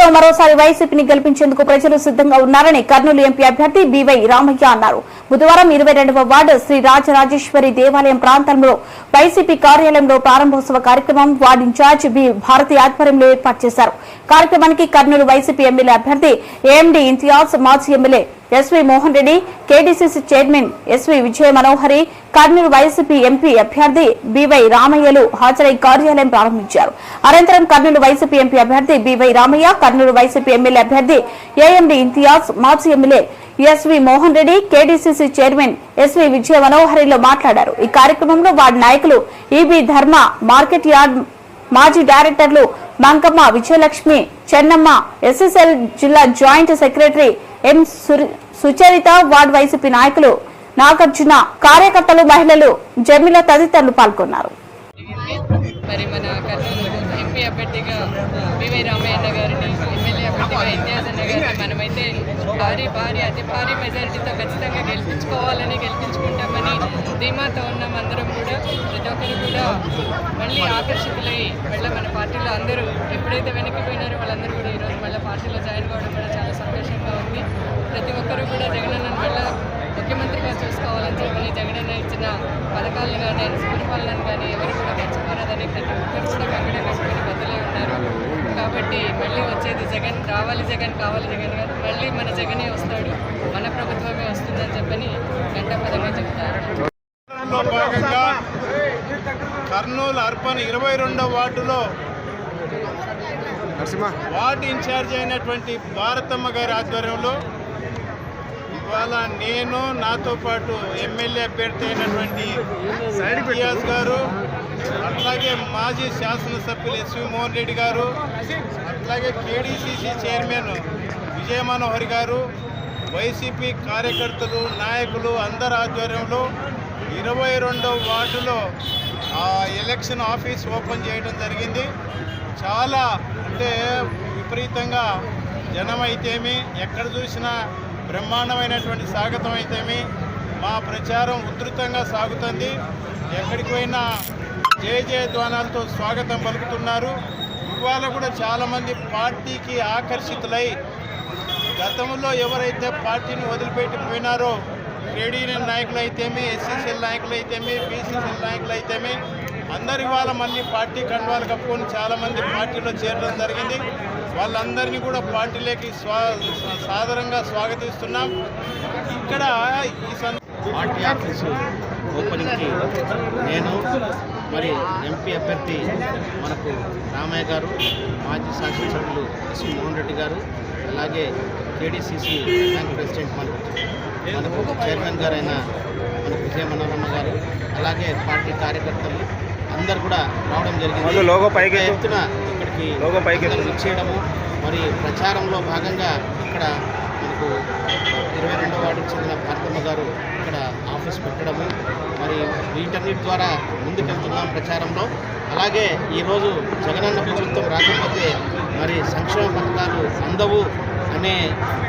రాష్ట్రంలో మరోసారి వైసీపీని గెలిపించేందుకు ప్రజలు సిద్ధంగా ఉన్నారని కర్నూలు ఎంపీ అభ్యర్థి బివై రామయ్య అన్నారు. బుధవారం ఇరవై రెండవ వార్డు శ్రీ రాజరాజేశ్వరి దేవాలయం ప్రాంతంలో వైసీపీ కార్యాలయంలో ప్రారంభోత్సవ కార్యక్రమం వార్డు ఇన్ఛార్జ్ బి భారతి ఆధ్వర్యంలో ఏర్పాటు చేశారు. కార్యక్రమానికి కర్నూలు వైసీపీ ఎమ్మెల్యే అభ్యర్థి ఏఎండి ఇంతియాజ్ మాజీ MLA SV Mohan Reddy KDCC chairman SV Vijaya Manohari Kurnool YCP MP అభ్యర్థి బివై రామయ్యలు హాజరై కార్యాలయం ప్రారంభించారు. అనంతరం కర్నూలు వైసీపీ ఎంపీ అభ్యర్థి BY Ramaiah Kurnool YCP MLA అభ్యర్థి ఏఎండి ఇంతియాజ్ మాజీ MLA SV Mohan Reddy KDCC chairman SV Vijaya మనోహరిలో మాట్లాడారు. ఈ కార్యక్రమంలో వార్డు నాయకులు ఈబి ధర్మ మార్కెట్ యార్డ్ మాజీ డైరెక్టర్లు మంకమ్మ విజయలక్ష్మి చెన్నమ్మ ఎస్ఎస్ఎల్ జిల్లా joint secretary M Sucharitha ward YCP నాయకులు నాగార్జున కార్యకర్తలు మహిళలు జమిల తదితరులు పాల్గొన్నారు. మరి మన కర్నూలు ఎంపీ అభ్యర్థిగా బివై రామయ్య గారిని మనమైతే భారీ భారీ అతి భారీ మెజారిటీతో ఖచ్చితంగా గెలిపించుకోవాలని గెలిపించుకుంటామని ధీమాతో ఉన్నాం అందరం కూడా. ప్రతి ఒక్కరు కూడా మళ్ళీ ఆకర్షితులై మళ్ళీ మన పార్టీలో అందరూ ఎప్పుడైతే వెనక్కిపోయినారో వాళ్ళందరూ కూడా ఈరోజు మళ్ళీ పార్టీలో జాయిన్ కావడం కూడా చాలా సంతోషంగా ఉంది. ప్రతి ఒక్కరూ కూడా జగనన్నను మళ్ళీ ముఖ్యమంత్రిగా చూసుకోవాలని చెప్పని జగనన్న ఇచ్చిన పథకాలను కానీ ఆయన సుపరిపాలనను కానీ ఎవరు కూడా మర్చిపోరాదని ప్రతి ఒక్కరు కూడా వెంకటే కట్టుకుని కాబట్టి మళ్ళీ వచ్చేది జగన్. రావాలి జగన్ కావాలి జగన్ కాదు మళ్ళీ మన జగనే వస్తాడు. మన ప్రభుత్వమే వస్తుందని చెప్పని గంటపదంగా చెప్తారు. కర్నూలు అర్బన్ ఇరవై రెండో వార్డులో వార్డు ఇన్ఛార్జ్ అయినటువంటి భారతమ్మ గారి ఆధ్వర్యంలో ఇవాళ నేను నాతో పాటు ఎమ్మెల్యే అభ్యర్థి అయినటువంటి గారు అట్లాగే మాజీ శాసనసభ్యులు ఎస్వి మోహన్ రెడ్డి గారు అట్లాగే కేడీసీసీ చైర్మన్ విజయ మనోహర్ గారు వైసీపీ కార్యకర్తలు నాయకులు అందరి ఆధ్వర్యంలో ఇరవై రెండవ వార్డులో ఆ ఎలక్షన్ ఆఫీస్ ఓపెన్ చేయడం జరిగింది. చాలా అంటే విపరీతంగా జనం అయితేమి ఎక్కడ చూసినా బ్రహ్మాండమైనటువంటి స్వాగతం అయితేమి మా ప్రచారం ఉధృతంగా సాగుతుంది. ఎక్కడికి పోయినా జయ జయధ్వానాలతో స్వాగతం పలుకుతున్నారు. ఇవాళ కూడా చాలామంది పార్టీకి ఆకర్షితులై గతంలో ఎవరైతే పార్టీని వదిలిపెట్టి పోయినారో ట్రేడ్ యూనియన్ నాయకులు అయితేమి ఎస్సీసీఎల్ నాయకులు అయితేమి బీసీసీఎల్ నాయకులు అయితేమి అందరి వాళ్ళ మళ్ళీ పార్టీ కండువాలు కప్పుకొని చాలామంది పార్టీలో చేరడం జరిగింది. వాళ్ళందరినీ కూడా పార్టీలోకి స్వా సాదరంగా స్వాగతిస్తున్నాం. ఇక్కడ ఈ సందర్భ పార్టీ ఆఫీసు ఓపెనింగ్కి నేను మరి ఎంపీ అభ్యర్థి మనకు రామయ్య గారు మాజీ శాసనసభ్యులు ఎస్ మోహన్ రెడ్డి గారు అలాగే కేడీసీసీ బ్యాంక్ ప్రెసిడెంట్ మనకు మనకు చైర్మన్ గారైన మనకు విజయ మనోరమ్మ గారు అలాగే పార్టీ కార్యకర్తలు అందరు కూడా రావడం జరిగింది. లోగో పైకి. ఎత్తున ఇక్కడికి లోగో పైకి ఇచ్చేయడము మరి ప్రచారంలో భాగంగా ఇక్కడ మనకు ఇరవై రెండో వార్డుకు చెందిన భారతమ్మ గారు ఇక్కడ ఆఫీస్ పెట్టడము. వీటన్నిటి ద్వారా ముందుకెళ్తున్నాం ప్రచారంలో. అలాగే ఈరోజు జగనన్న ప్రభుత్వం రాకపోతే మరి సంక్షేమ పథకాలు అందవు అనే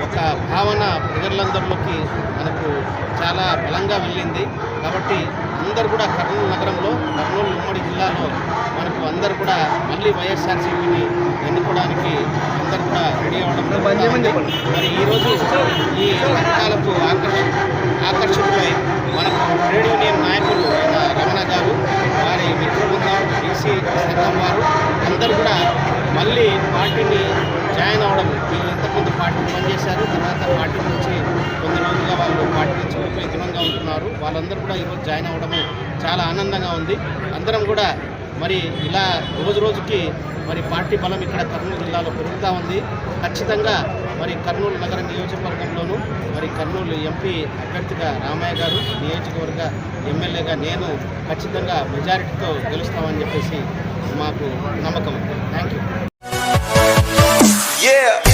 ఒక భావన ప్రజలందరిలోకి మనకు చాలా బలంగా వెళ్ళింది. కాబట్టి అందరు కూడా కర్నూలు నగరంలో కర్నూలు ఉమ్మడి జిల్లాలో మనకు అందరు కూడా మళ్ళీ వైఎస్ఆర్సీపీని ఎన్నుకోవడానికి అందరు కూడా రెడీ అవ్వడం మరి ఈరోజు ఈ పథకాలు ఆకర్ష ఆకర్షితులై మనకు ట్రేడ్ యూనియన్ నాయకులు అయిన రమణ గారు వారి మిత్ర బృందం వారు అందరూ కూడా మళ్ళీ పార్టీని జాయిన్ అవ్వడం వీళ్ళు ఇంతకుముందు పార్టీ పనిచేశారు తర్వాత పార్టీ నుంచి కొంత రోజులుగా వాళ్ళు పార్టీ నుంచి విడిపోయి దూరంగా ఉంటున్నారు. వాళ్ళందరూ కూడా ఈరోజు జాయిన్ అవ్వడము చాలా ఆనందంగా ఉంది. అందరం కూడా మరి ఇలా రోజు రోజుకి మరి పార్టీ బలం ఇక్కడ కర్నూలు జిల్లాలో పెరుగుతూ ఉంది. ఖచ్చితంగా మరి కర్నూలు నగర నియోజకవర్గంలోనూ మరి కర్నూలు ఎంపీ అభ్యర్థిగా రామయ్య గారు నియోజకవర్గ ఎమ్మెల్యేగా నేను ఖచ్చితంగా మెజారిటీతో గెలుస్తామని చెప్పేసి మాకు నమ్మకం థ్యాంక్ యూ